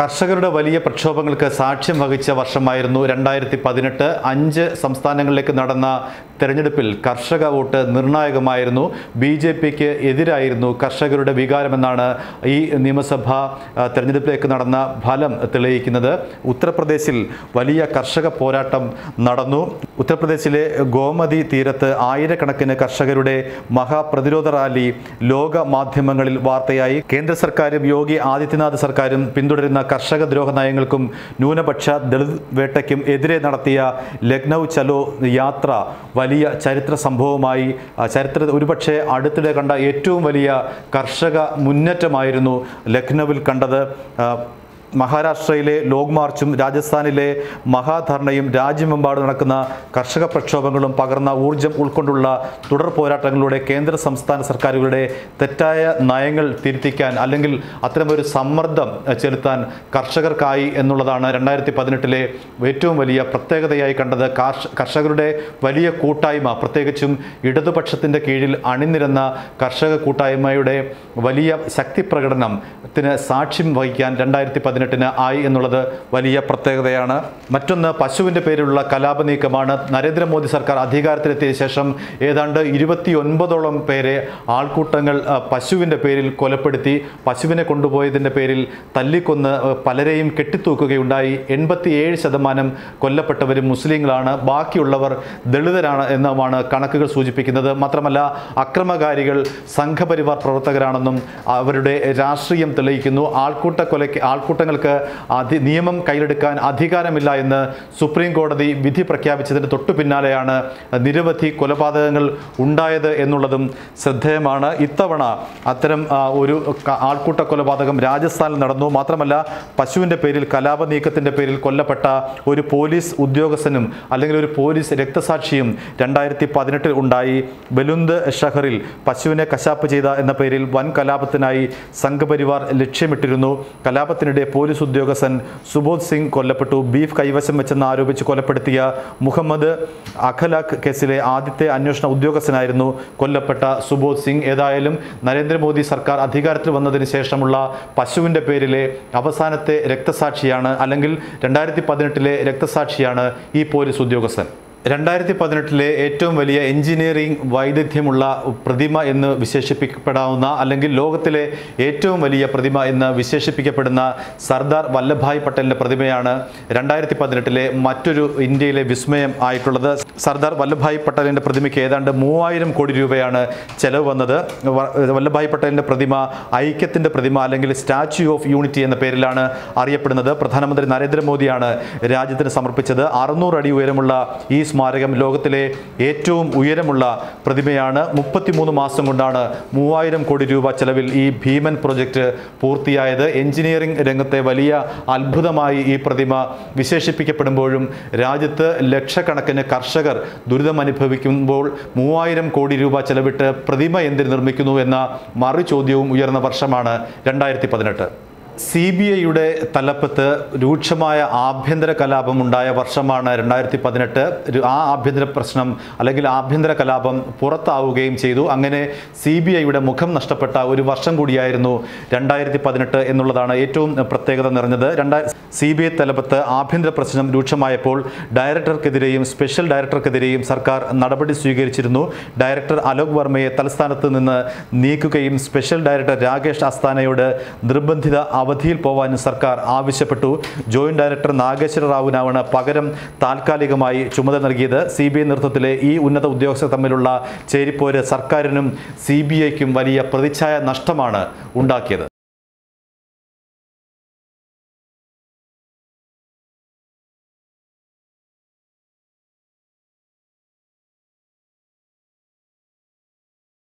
കർഷകരുടെ വലിയ പ്രക്ഷോഭങ്ങൾക്ക് സാക്ഷ്യം വഹിച്ച വർഷമായിരുന്നു രണ്ടായിരത്തി പതിനെട്ട് അഞ്ച് സംസ്ഥാനങ്ങളിലേക്ക് നടന്ന തെരഞ്ഞെടുപ്പിൽ കർഷക വോട്ട് നിർണായകമായിരുന്നു. ബി ജെ പിക്ക് എതിരായിരുന്നു കർഷകരുടെ വികാരമെന്നാണ് ഈ നിയമസഭാ തെരഞ്ഞെടുപ്പിലേക്ക് നടന്ന ഫലം തെളിയിക്കുന്നത്. ഉത്തർപ്രദേശിൽ വലിയ കർഷക പോരാട്ടം നടന്നു. ഉത്തർപ്രദേശിലെ ഗോമതി തീരത്ത് ആയിരക്കണക്കിന് കർഷകരുടെ മഹാപ്രതിരോധ റാലി ലോക മാധ്യമങ്ങളിൽ വാർത്തയായി. കേന്ദ്ര സർക്കാരും യോഗി ആദിത്യനാഥ് സർക്കാരും പിന്തുടരുന്ന കർഷക ദ്രോഹ നയങ്ങൾക്കും ന്യൂനപക്ഷ ദളിത് വേട്ടയ്ക്കും എതിരെ നടത്തിയ ലക്നൗ ചലോ യാത്ര വലിയ ചരിത്ര സംഭവമായി. ചരിത്ര ഒരുപക്ഷെ അടുത്തിടെ കണ്ട ഏറ്റവും വലിയ കർഷക മുന്നേറ്റമായിരുന്നു ലക്നൌവിൽ കണ്ടത്. മഹാരാഷ്ട്രയിലെ ലോക് മാർച്ചും രാജസ്ഥാനിലെ മഹാധർണയും രാജ്യമെമ്പാടും നടക്കുന്ന കർഷക പ്രക്ഷോഭങ്ങളും പകർന്ന ഊർജം ഉൾക്കൊണ്ടുള്ള തുടർ പോരാട്ടങ്ങളിലൂടെ കേന്ദ്ര സംസ്ഥാന സർക്കാരുകളുടെ തെറ്റായ നയങ്ങൾ തിരുത്തിക്കാൻ അല്ലെങ്കിൽ അത്തരമൊരു സമ്മർദ്ദം ചെലുത്താൻ കർഷകർക്കായി എന്നുള്ളതാണ് രണ്ടായിരത്തി പതിനെട്ടിലെ ഏറ്റവും വലിയ പ്രത്യേകതയായി കണ്ടത്. കർഷകരുടെ വലിയ കൂട്ടായ്മ പ്രത്യേകിച്ചും ഇടതുപക്ഷത്തിന്റെ കീഴിൽ അണിനിരന്ന കർഷക കൂട്ടായ്മയുടെ വലിയ ശക്തി പ്രകടനത്തിന് സാക്ഷ്യം വഹിക്കാൻ രണ്ടായിരത്തി പതിനെട്ടിന് ആയി എന്നുള്ളത് വലിയ പ്രത്യേകതയാണ്. മറ്റൊന്ന് പശുവിന്റെ പേരിലുള്ള കലാപ നീക്കമാണ്. നരേന്ദ്രമോദി സർക്കാർ അധികാരത്തിലെത്തിയ ശേഷം ഏതാണ്ട് ഇരുപത്തി ഒൻപതോളം പേരെ ആൾക്കൂട്ടങ്ങൾ പശുവിന്റെ പേരിൽ കൊലപ്പെടുത്തി പശുവിനെ കൊണ്ടുപോയതിന്റെ പേരിൽ തല്ലിക്കൊന്ന് പലരെയും കെട്ടിത്തൂക്കുകയുണ്ടായി. എൺപത്തിയേഴ് ശതമാനം കൊല്ലപ്പെട്ടവരും മുസ്ലിങ്ങളാണ്. ബാക്കിയുള്ളവർ ദളിതരാണ് എന്നുമാണ് കണക്കുകൾ സൂചിപ്പിക്കുന്നത്. മാത്രമല്ല അക്രമകാരികൾ സംഘപരിവാർ പ്രവർത്തകരാണെന്നും അവരുടെ രാഷ്ട്രീയം തെളിയിക്കുന്നു. ആൾക്കൂട്ട കൊലയ്ക്ക് ആൾക്കൂട്ടങ്ങൾക്ക് അധി നിയമം കയ്യിലെടുക്കാൻ അധികാരമില്ല എന്ന് സുപ്രീം കോടതി വിധി പ്രഖ്യാപിച്ചതിന് തൊട്ടു പിന്നാലെയാണ് നിരവധി കൊലപാതകങ്ങൾ ഉണ്ടായത് എന്നുള്ളതും ശ്രദ്ധേയമാണ്. ഇത്തവണ അത്തരം ഒരു ആൾക്കൂട്ട കൊലപാതകം രാജസ്ഥാനിൽ നടന്നു. മാത്രമല്ല പശുവിന്റെ പേരിൽ കലാപ നീക്കത്തിന്റെ പേരിൽ കൊല്ലപ്പെട്ട ഒരു പോലീസ് ഉദ്യോഗസ്ഥനും അല്ലെങ്കിൽ ഒരു പോലീസ് രക്തസാക്ഷിയും രണ്ടായിരത്തി പതിനെട്ടിൽ ഉണ്ടായി. ബലുന്ത് ഷഹറിൽ പശുവിനെ കശാപ്പ് ചെയ്ത എന്ന പേരിൽ വൻ കലാപത്തിനായി സംഘപരിവാർ ലക്ഷ്യമിട്ടിരുന്നു. കലാപത്തിനിടെ പോലീസ് ഉദ്യോഗസ്ഥൻ സുബോധ് സിംഗ് കൊല്ലപ്പെട്ടു. ബീഫ് കൈവശം വെച്ചെന്ന് ആരോപിച്ച് കൊലപ്പെടുത്തിയ മുഹമ്മദ് അഖലാഖ് കേസിലെ ആദ്യത്തെ അന്വേഷണ ഉദ്യോഗസ്ഥനായിരുന്നു കൊല്ലപ്പെട്ട സുബോധ് സിംഗ്. ഏതായാലും നരേന്ദ്രമോദി സർക്കാർ അധികാരത്തിൽ വന്നതിന് ശേഷമുള്ള പശുവിന്റെ പേരിലെ അവസാനത്തെ രക്തസാക്ഷിയാണ് അല്ലെങ്കിൽ രണ്ടായിരത്തി പതിനെട്ടിലെ രക്തസാക്ഷിയാണ് ഈ പോലീസ് ഉദ്യോഗസ്ഥൻ. രണ്ടായിരത്തി പതിനെട്ടിലെ ഏറ്റവും വലിയ എഞ്ചിനീയറിംഗ് വൈദഗ്ധ്യമുള്ള പ്രതിമ എന്ന് വിശേഷിപ്പിക്കപ്പെടാവുന്ന അല്ലെങ്കിൽ ലോകത്തിലെ ഏറ്റവും വലിയ പ്രതിമ എന്ന് വിശേഷിപ്പിക്കപ്പെടുന്ന സർദാർ വല്ലഭായ് പട്ടേലിന്റെ പ്രതിമയാണ് രണ്ടായിരത്തി പതിനെട്ടിലെ മറ്റൊരു ഇന്ത്യയിലെ വിസ്മയം ആയിട്ടുള്ളത്. സർദാർ വല്ലഭായ് പട്ടേലിന്റെ പ്രതിമയ്ക്ക് ഏതാണ്ട് മൂവായിരം കോടി രൂപയാണ് ചെലവ് വന്നത്. വല്ലഭായ് പട്ടേലിന്റെ പ്രതിമ ഐക്യത്തിന്റെ പ്രതിമ അല്ലെങ്കിൽ സ്റ്റാച്യു ഓഫ് യൂണിറ്റി എന്ന പേരിലാണ് അറിയപ്പെടുന്നത്. പ്രധാനമന്ത്രി നരേന്ദ്രമോദിയാണ് രാജ്യത്തിന് സമർപ്പിച്ചത്. അറുന്നൂറ് അടി ഉയരമുള്ള ഈ സ്മാരകം ലോകത്തിലെ ഏറ്റവും ഉയരമുള്ള പ്രതിമയാണ്. മുപ്പത്തിമൂന്ന് മാസം കൊണ്ടാണ് മൂവായിരം കോടി രൂപ ചെലവിൽ ഈ ഭീമൻ പ്രൊജക്റ്റ് പൂർത്തിയായത്. എഞ്ചിനീയറിംഗ് രംഗത്തെ വലിയ അത്ഭുതമായി ഈ പ്രതിമ വിശേഷിപ്പിക്കപ്പെടുമ്പോഴും രാജ്യത്ത് ലക്ഷക്കണക്കിന് കർഷകർ ദുരിതമനുഭവിക്കുമ്പോൾ മൂവായിരം കോടി രൂപ ചെലവിട്ട് പ്രതിമ എന്തിന് നിർമ്മിക്കുന്നു എന്ന മറുചോദ്യവും ഉയർന്ന വർഷമാണ് രണ്ടായിരത്തി പതിനെട്ട്. സി ബി ഐയുടെ തലപ്പത്ത് രൂക്ഷമായ ആഭ്യന്തര കലാപം ഉണ്ടായ വർഷമാണ് രണ്ടായിരത്തി പതിനെട്ട്. ആ ആഭ്യന്തര പ്രശ്നം അല്ലെങ്കിൽ ആഭ്യന്തര കലാപം പുറത്താവുകയും ചെയ്തു. അങ്ങനെ സി ബി ഐയുടെ മുഖം നഷ്ടപ്പെട്ട ഒരു വർഷം കൂടിയായിരുന്നു രണ്ടായിരത്തി പതിനെട്ട് എന്നുള്ളതാണ് ഏറ്റവും പ്രത്യേകത നിറഞ്ഞത്. രണ്ടാ സി ബി ഐ തലപ്പത്ത് ആഭ്യന്തര പ്രശ്നം രൂക്ഷമായപ്പോൾ ഡയറക്ടർക്കെതിരെയും സ്പെഷ്യൽ ഡയറക്ടർക്കെതിരെയും സർക്കാർ നടപടി സ്വീകരിച്ചിരുന്നു. ഡയറക്ടർ അലോക് വർമ്മയെ തലസ്ഥാനത്ത് നിന്ന് നീക്കുകയും സ്പെഷ്യൽ ഡയറക്ടർ രാകേഷ് അസ്താനയോട് നിർബന്ധിത അവധിയിൽ പോവാനും സർക്കാർ ആവശ്യപ്പെട്ടു. ജോയിന്റ് ഡയറക്ടർ നാഗേശ്വര റാവുവിനാണ് പകരം താൽക്കാലികമായി ചുമതല നൽകിയത്. സി ബി ഐ നേതൃത്വത്തിലെ ഈ ഉന്നത ഉദ്യോഗസ്ഥർ തമ്മിലുള്ള ചേരിപ്പോര് സർക്കാരിനും സി ബി ഐക്കും വലിയ പ്രതിച്ഛായ നഷ്ടമാണ് ഉണ്ടാക്കിയത്.